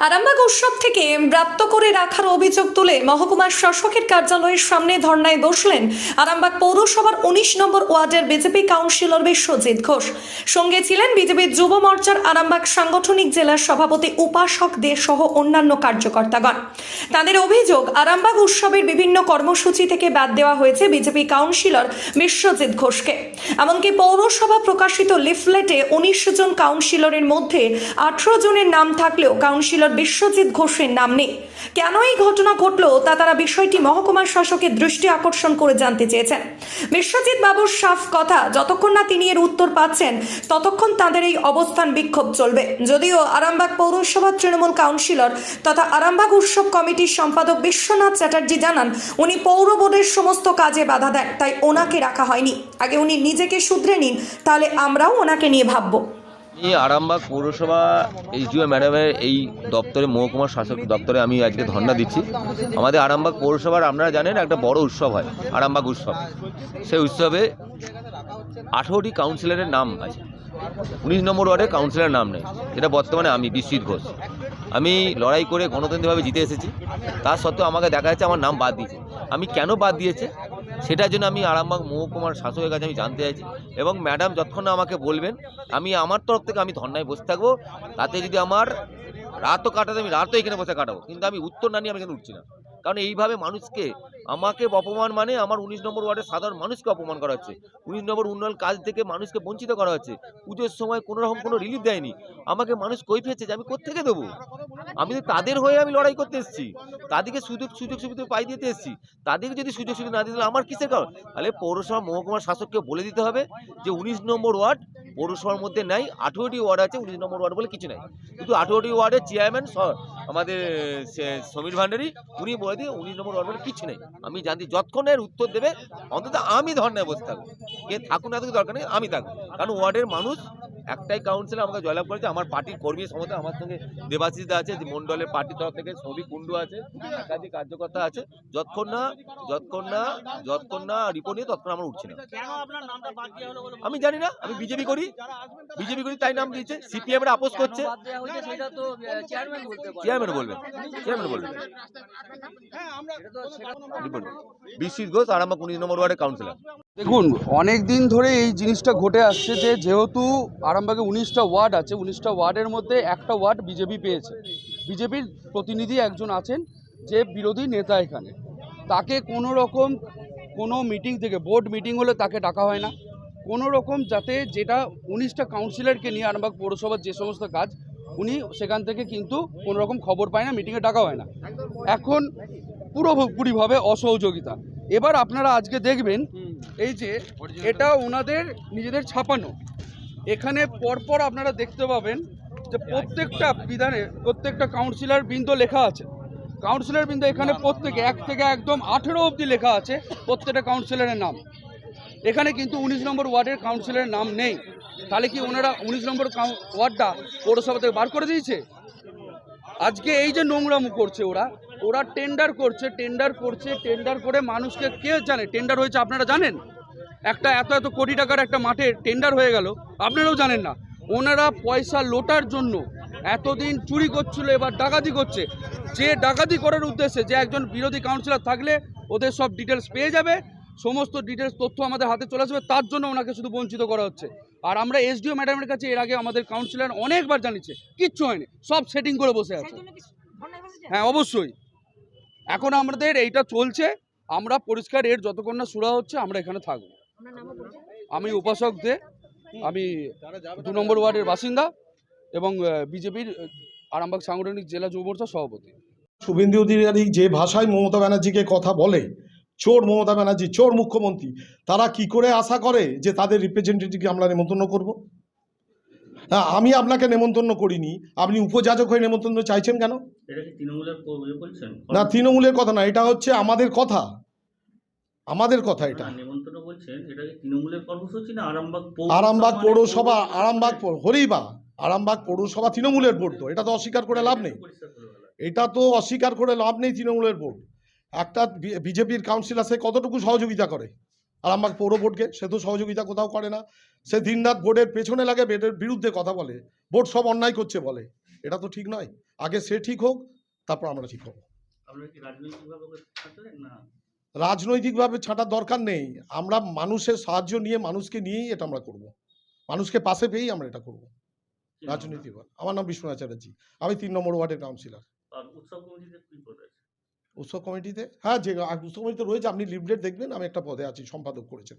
আরামবাগ উৎসব থেকে ব্রাত্য করে রাখার অভিযোগ তুলে মহকুমার শাসকের কার্যালয়ের সামনে ধর্নায় বসলেন আরামবাগ পৌরসভার উনিশ নম্বর ওয়ার্ডের বিজেপি কাউন্সিলর বিশ্বজিৎ ঘোষ। সঙ্গে ছিলেন বিজেপির যুব মোর্চার আরামবাগ সাংগঠনিক জেলার সভাপতি উপাসক দে সহ অন্যান্য কার্যকর্তাগণ। তাদের অভিযোগ, আরামবাগ উৎসবের বিভিন্ন কর্মসূচি থেকে বাদ দেওয়া হয়েছে বিজেপি কাউন্সিলর বিশ্বজিৎ ঘোষকে। এমনকি পৌরসভা প্রকাশিত লিফলেটে উনিশ জন কাউন্সিলরের মধ্যে আঠারো জনের নাম থাকলেও কাউন্সিলর বিশ্বজিৎ ঘোষের নাম নেই। কেন এই ঘটনা ঘটলো তা তারা বিষয়টি মহকুমার শাসকের দৃষ্টি আকর্ষণ করে জানতে চেয়েছেন। বিশ্বজিৎ বাবুর সাফ কথা, যতক্ষণ না তিনি এর উত্তর পাচ্ছেন, ততক্ষণ তাদের এই অবস্থান বিক্ষোভ চলবে। যদিও আরামবাগ পৌরসভার তৃণমূল কাউন্সিলর তথা আরামবাগ উৎসব কমিটির সম্পাদক বিশ্বনাথ চ্যাটার্জি জানান, উনি পৌর বোর্ডের সমস্ত কাজে বাধা দেন, তাই ওনাকে রাখা হয়নি। আগে উনি নিজেকে শুধরে নিন, তাহলে আমরাও ওনাকে নিয়ে ভাববো। এই আরামবাগ পৌরসভা এইচডিও ম্যাডামের এই দপ্তরে, মহকুমার শাসক দপ্তরে আমি আজকে ধর্ণা দিচ্ছি। আমাদের আরামবাগ পৌরসভার আপনারা জানেন একটা বড় উৎসব হয়, আরামবাগ উৎসব। সেই উৎসবে আঠেরোটি কাউন্সিলরের নাম আছে। উনিশ নম্বর ওয়ার্ডে কাউন্সিলরের নাম নেই এটা বর্তমানে আমি বিশ্বজিৎ ঘোষ। আমি লড়াই করে গণতান্ত্রিকভাবে জিতে এসেছি। তা সত্ত্বেও আমাকে দেখা যাচ্ছে আমার নাম বাদ দিয়েছে। আমি কেন বাদ দিয়েছে? সেটার জন্য আমি আরামবাগ মহকুমার শাসকের কাছে আমি জানতে চাইছি। এবং ম্যাডাম যতক্ষণ না আমাকে বলবেন, আমি আমার তরফ থেকে আমি ধর্নায় বসে থাকব। তাতে যদি আমার রাতও কাটাতে, আমি রাতও এখানে বসে কাটাবো। কিন্তু আমি উত্তর না নিয়ে আমি এখানে উঠছি না। কারণ এইভাবে মানুষকে আমাকে অপমান মানে আমার উনিশ নম্বর ওয়ার্ডের সাধারণ মানুষকে অপমান করা হচ্ছে। উনিশ নম্বর উন্নয়ন কাজ থেকে মানুষকে বঞ্চিত করা হচ্ছে। পুজোর সময় কোনো রকম কোনো রিলিফ দেয়নি। আমাকে মানুষ কই ফেলছে যে আমি কোথেকে দেবো? আমি তো তাদের হয়ে আমি লড়াই করতে এসেছি। তাদেরকে সুযোগ সুযোগ সুবিধা পাই দিতে এসেছি। তাদেরকে যদি সুযোগ সুবিধা না দিতে আমার কিসের কারণ? তাহলে পৌরসভা মহকুমার শাসককে বলে দিতে হবে যে উনিশ নম্বর ওয়ার্ড পৌরসভার মধ্যে নাই, আঠেরোটি ওয়ার্ড আছে, উনিশ নম্বর ওয়ার্ড বলে কিছু নাই। কিন্তু আঠেরোটি ওয়ার্ডের চেয়ারম্যান আমাদের সমীর ভান্ডারী, উনি বলে দিয়ে উনিশ নম্বর ওয়ার্ড বলে কিছু নেই। আমি জানি যতক্ষণের উত্তর দেবে, অন্তত আমি ধর্নায় বসে থাকব। কে থাকুন না থাকুক দরকার নেই, আমি থাকব। কারণ ওয়ার্ডের মানুষ একটাই কাউন্সিলর আমাকে জয়লাভ করেছে। আমার পার্টির কর্মী সমস্ত আমার সঙ্গে দেবাশিস আছে মন্ডলের পার্টির তরফ থেকে ছবি কুণ্ডু আছে একাধিক কার্যকর্তা আছে। যতক্ষণ না যতক্ষণ না যতক্ষণ না রিপোর্ট নিয়ে ততক্ষণ আমরা উঠছি না। কেন আপনার নামটা বাদ দেওয়া হলো বলে আমি জানি না আমি বিজেপি করি। বিজেপি করি তাই নাম দিয়েছে। সিপিএম এর আপোষ করছে। চেয়ারম্যান বলতে চেয়ারম্যান বলবেন চেয়ারম্যান বলবেন এটা তো সেটা রিপোর্ট বিশ্বজিৎ ঘোষ আরামবাগ উনিশ নম্বর ওয়ার্ডের কাউন্সিলর দেখুন, অনেক দিন ধরে এই জিনিসটা ঘটে আসছে যে যেহেতু আরামবাগে উনিশটা ওয়ার্ড আছে, উনিশটা ওয়ার্ডের মধ্যে একটা ওয়ার্ড বিজেপি পেয়েছে। বিজেপির প্রতিনিধি একজন আছেন যে বিরোধী নেতা এখানে। তাকে কোনো রকম কোনো মিটিং থেকে, বোর্ড মিটিং হলে তাকে ডাকা হয় না। কোনো রকম যাতে যেটা উনিশটা কাউন্সিলরকে নিয়ে আরামবাগ পৌরসভার যে সমস্ত কাজ, উনি সেখান থেকে কিন্তু কোনো রকম খবর পায় না, মিটিংয়ে ডাকা হয় না। এখন পুরোপুরিভাবে অসহযোগিতা। এবার আপনারা আজকে দেখবেন এই যে এটা ওনাদের নিজেদের ছাপানো। এখানে পরপর আপনারা দেখতে পাবেন যে প্রত্যেকটা বিধানে, প্রত্যেকটা কাউন্সিলর বৃন্দ লেখা আছে। কাউন্সিলর বৃন্দ এখানে প্রত্যেকে, এক থেকে একদম আঠেরো অবধি লেখা আছে প্রত্যেকটা কাউন্সিলরের নাম। এখানে কিন্তু উনিশ নম্বর ওয়ার্ডের কাউন্সিলরের নাম নেই। তাহলে কি ওনারা উনিশ নম্বর ওয়ার্ডটা পৌরসভা থেকে বার করে দিয়েছে? আজকে এই যে নোংরামো করছে ওরা ওরা টেন্ডার করছে টেন্ডার করছে টেন্ডার করে মানুষকে কে জানে টেন্ডার হয়েছে আপনারা জানেন? একটা এত এত কোটি টাকার একটা মাঠে টেন্ডার হয়ে গেল আপনারাও জানেন না। ওনারা পয়সা লোটার জন্য এতদিন চুরি করছিল এবার ডাকাতি করছে। যে ডাকাতি করার উদ্দেশ্যে যে একজন বিরোধী কাউন্সিলর থাকলে ওদের সব ডিটেলস পেয়ে যাবে সমস্ত ডিটেলস তথ্য আমাদের হাতে চলে আসবে তার জন্য ওনাকে শুধু বঞ্চিত করা হচ্ছে। আর আমরা এসডিও ম্যাডামের কাছে এর আগে আমাদের কাউন্সিলর অনেকবার জানিয়েছে কিচ্ছু হয়নি সব সেটিং করে বসে আছে। হ্যাঁ অবশ্যই। এখন আমাদের এইটা চলছে, আমরা পরিষ্কার এর যতক্ষণ না সুরা হচ্ছে, আমরা এখানে থাকব। আমি উপাসক দে, আমি দু নম্বর ওয়ার্ডের বাসিন্দা এবং বিজেপির আরামবাগ সাংগঠনিক জেলা যুব মোর্চার সভাপতি। শুভেন্দু অধিকারী যে ভাষায় মমতা ব্যানার্জিকে কথা বলে, চোর মমতা ব্যানার্জি, চোর মুখ্যমন্ত্রী, তারা কি করে আশা করে যে তাদের রিপ্রেজেন্টেটিভকে আমরা নিমন্ত্রণ করব? আমি আপনাকে নেমন্তন্ন করিনি। আপনি উপযাজক হয়ে নেমন্তন্ন চাইছেন কেন? ইয়ে না তৃণমূলের কথা না এটা হচ্ছে আমাদের কথা। আমাদের কথা এটা। আরামবাগ পৌর- আরামবাগ পৌরসভা আরামবাগ পৌর- হরেই আরামবাগ পৌরসভা তৃণমূলের ভোট তো এটা তো অস্বীকার করে লাভ নেই। এটা তো অস্বীকার করে লাভ নেই তৃণমূলের ভোট একটা বিজেপির কাউন্সিলর সে কতটুকু সহযোগিতা করে? আরামবাগ পৌর বোর্ডকে সে তো সহযোগিতা কোথাও করে না। সে দিনরাত বোর্ডের পেছনে লাগে বোর্ডের বিরুদ্ধে কথা বলে। বোর্ড সব অন্যায় করছে বলে। এটা তো ঠিক নয়। আগে সে ঠিক হোক তারপর আমরা ঠিক হব। রাজনৈতিকভাবে রাজনৈতিকভাবে ছাঁটার দরকার নেই। আমরা মানুষের সাহায্য নিয়ে মানুষকে নিয়েই এটা আমরা করব। মানুষকে পাশে পেয়েই আমরা এটা করব। কি নাম? রাজনীতি আমার নাম বিশ্বনাথ চ্যাটার্জি। আমি তিন নম্বর ওয়ার্ডের কাউন্সিলর। উৎসব কমিটিতে? হ্যাঁ যে উৎসব কমিটিতে রয়েছে, আপনি লিফলেট দেখবেন, আমি একটা পদে আছি, সম্পাদক করেছেন।